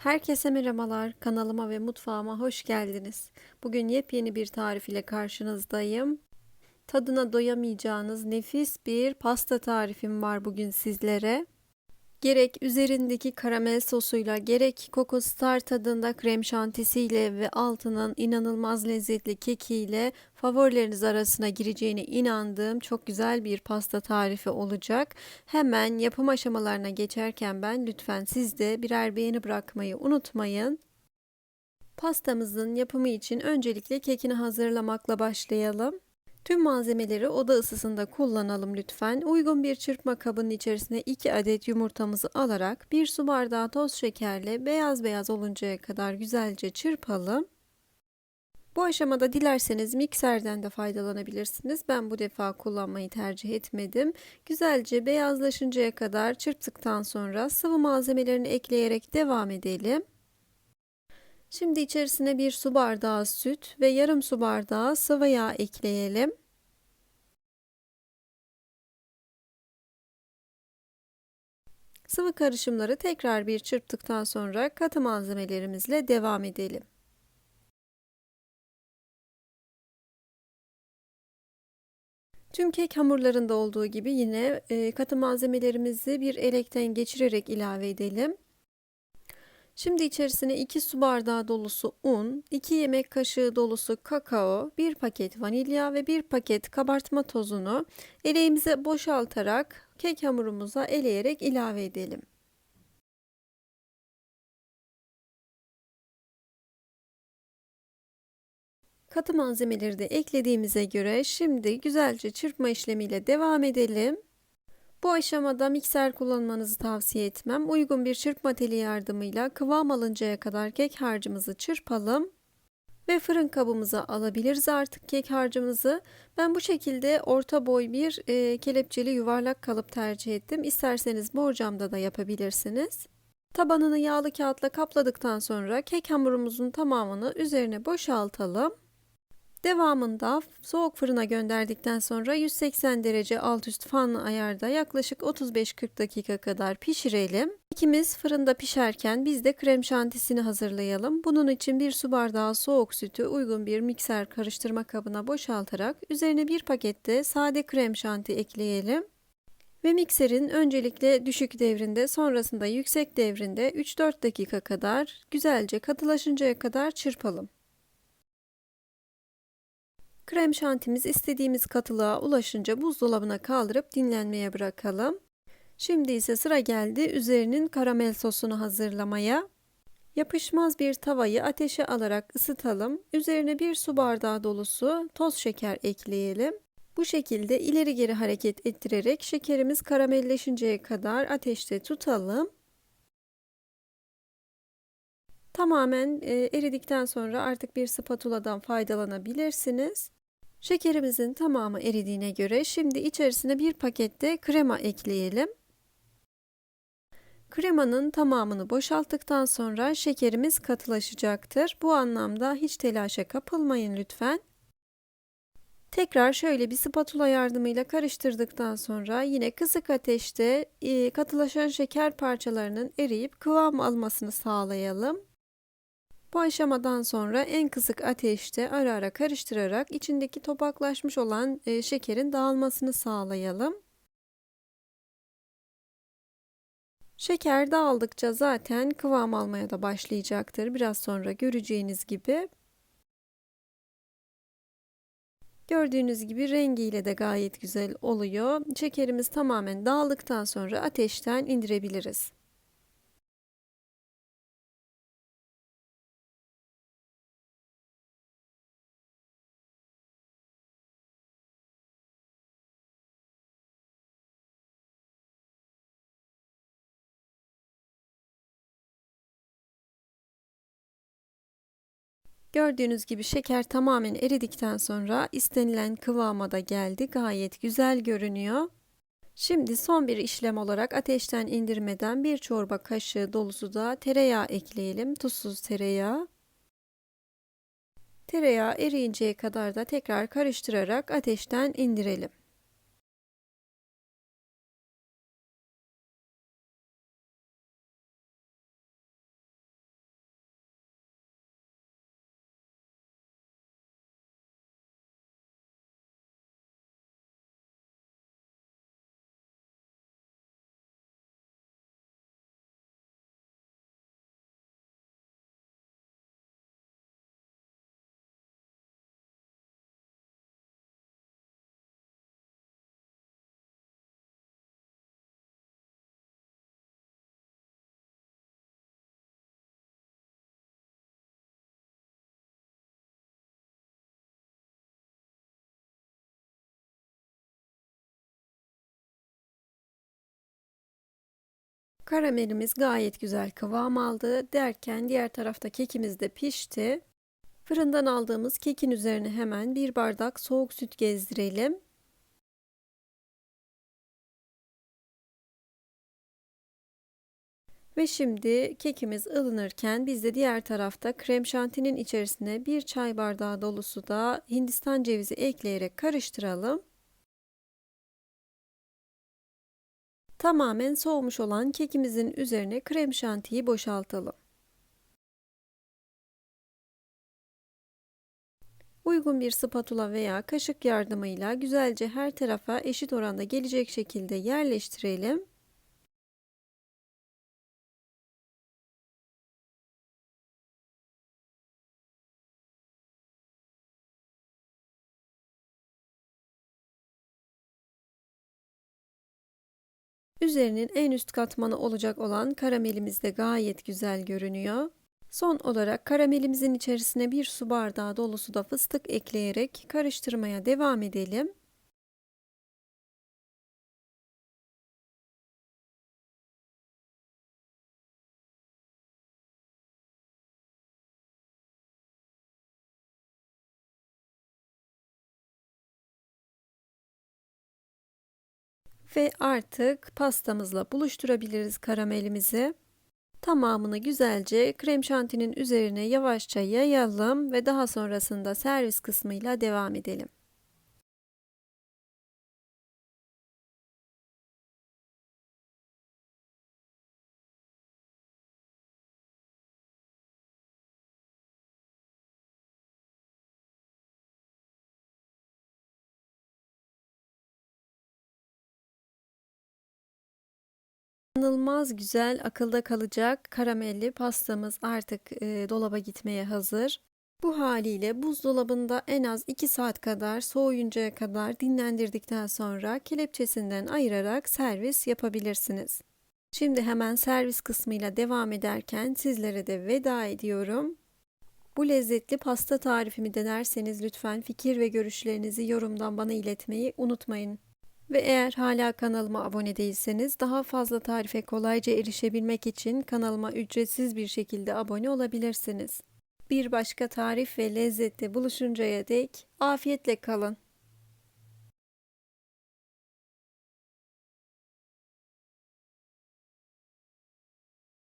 Herkese merhabalar. Kanalıma ve mutfağıma hoş geldiniz. Bugün yepyeni bir tarif ile karşınızdayım. Tadına doyamayacağınız nefis bir pasta tarifim var bugün sizlere. Gerek üzerindeki karamel sosuyla gerek Coco Star tadında krem şantisiyle ve altının inanılmaz lezzetli kekiyle favorileriniz arasına gireceğine inandığım çok güzel bir pasta tarifi olacak. Hemen yapım aşamalarına geçerken ben lütfen siz de birer beğeni bırakmayı unutmayın. Pastamızın yapımı için öncelikle kekini hazırlamakla başlayalım. Tüm malzemeleri oda ısısında kullanalım lütfen. Uygun bir çırpma kabının içerisine 2 adet yumurtamızı alarak 1 su bardağı toz şekerle beyaz beyaz oluncaya kadar güzelce çırpalım. Bu aşamada dilerseniz mikserden de faydalanabilirsiniz. Ben bu defa kullanmayı tercih etmedim. Güzelce beyazlaşıncaya kadar çırptıktan sonra sıvı malzemelerini ekleyerek devam edelim. Şimdi içerisine bir su bardağı süt ve yarım su bardağı sıvı yağ ekleyelim. Sıvı karışımları tekrar bir çırptıktan sonra katı malzemelerimizle devam edelim. Tüm kek hamurlarında olduğu gibi yine katı malzemelerimizi bir elekten geçirerek ilave edelim. Şimdi içerisine 2 su bardağı dolusu un, 2 yemek kaşığı dolusu kakao, 1 paket vanilya ve 1 paket kabartma tozunu eleğimize boşaltarak kek hamurumuza eleyerek ilave edelim. Katı malzemeleri de eklediğimize göre şimdi güzelce çırpma işlemiyle devam edelim. Bu aşamada mikser kullanmanızı tavsiye etmem. Uygun bir çırpma teli yardımıyla kıvam alıncaya kadar kek harcımızı çırpalım ve fırın kabımıza alabiliriz artık kek harcımızı. Ben bu şekilde orta boy bir e, kelepçeli yuvarlak kalıp tercih ettim. İsterseniz borcamda da yapabilirsiniz. Tabanını yağlı kağıtla kapladıktan sonra kek hamurumuzun tamamını üzerine boşaltalım. Devamında soğuk fırına gönderdikten sonra 180 derece alt üst fanlı ayarda yaklaşık 35-40 dakika kadar pişirelim. İkimiz fırında pişerken biz de krem şantisini hazırlayalım. Bunun için bir su bardağı soğuk sütü uygun bir mikser karıştırma kabına boşaltarak üzerine bir pakette sade krem şanti ekleyelim. Ve mikserin öncelikle düşük devrinde sonrasında yüksek devrinde 3-4 dakika kadar güzelce katılaşıncaya kadar çırpalım. Krem şantimiz istediğimiz katılığa ulaşınca buzdolabına kaldırıp dinlenmeye bırakalım. Şimdi ise sıra geldi üzerinin karamel sosunu hazırlamaya. Yapışmaz bir tavayı ateşe alarak ısıtalım. Üzerine bir su bardağı dolusu toz şeker ekleyelim. Bu şekilde ileri geri hareket ettirerek şekerimiz karamelleşinceye kadar ateşte tutalım. Tamamen e, eridikten sonra artık bir spatuladan faydalanabilirsiniz. Şekerimizin tamamı eridiğine göre şimdi içerisine bir pakette krema ekleyelim. Kremanın tamamını boşalttıktan sonra şekerimiz katılaşacaktır. Bu anlamda hiç telaşa kapılmayın lütfen. Tekrar şöyle bir spatula yardımıyla karıştırdıktan sonra yine kısık ateşte katılaşan şeker parçalarının eriyip kıvam almasını sağlayalım. Bu aşamadan sonra en kısık ateşte ara ara karıştırarak içindeki topaklaşmış olan e, şekerin dağılmasını sağlayalım. Şeker dağıldıkça zaten kıvam almaya da başlayacaktır. Biraz sonra göreceğiniz gibi. Gördüğünüz gibi rengiyle de gayet güzel oluyor. Şekerimiz tamamen dağıldıktan sonra ateşten indirebiliriz. Gördüğünüz gibi şeker tamamen eridikten sonra istenilen kıvama da geldi. Gayet güzel görünüyor. Şimdi son bir işlem olarak ateşten indirmeden bir çorba kaşığı dolusu da tereyağı ekleyelim. Tuzsuz tereyağı. Tereyağı eriyinceye kadar da tekrar karıştırarak ateşten indirelim. Karamelimiz gayet güzel kıvam aldı derken diğer tarafta kekimiz de pişti. Fırından aldığımız kekin üzerine hemen bir bardak soğuk süt gezdirelim. Ve şimdi kekimiz ılınırken biz de diğer tarafta krem şantinin içerisine bir çay bardağı dolusu da hindistan cevizi ekleyerek karıştıralım. Tamamen soğumuş olan kekimizin üzerine krem şantiyi boşaltalım. Uygun bir spatula veya kaşık yardımıyla güzelce her tarafa eşit oranda gelecek şekilde yerleştirelim. Üzerinin en üst katmanı olacak olan karamelimiz de gayet güzel görünüyor. Son olarak karamelimizin içerisine bir su bardağı dolusu da fıstık ekleyerek karıştırmaya devam edelim. Ve artık pastamızla buluşturabiliriz karamelimizi. Tamamını güzelce krem şantinin üzerine yavaşça yayalım ve daha sonrasında servis kısmıyla devam edelim. İnanılmaz güzel, akılda kalacak karamelli pastamız artık e, dolaba gitmeye hazır. Bu haliyle buzdolabında en az 2 saat kadar soğuyuncaya kadar dinlendirdikten sonra kelepçesinden ayırarak servis yapabilirsiniz. Şimdi hemen servis kısmıyla devam ederken sizlere de veda ediyorum. Bu lezzetli pasta tarifimi denerseniz lütfen fikir ve görüşlerinizi yorumdan bana iletmeyi unutmayın. Ve eğer hala kanalıma abone değilseniz daha fazla tarife kolayca erişebilmek için kanalıma ücretsiz bir şekilde abone olabilirsiniz. Bir başka tarif ve lezzette buluşuncaya dek afiyetle kalın.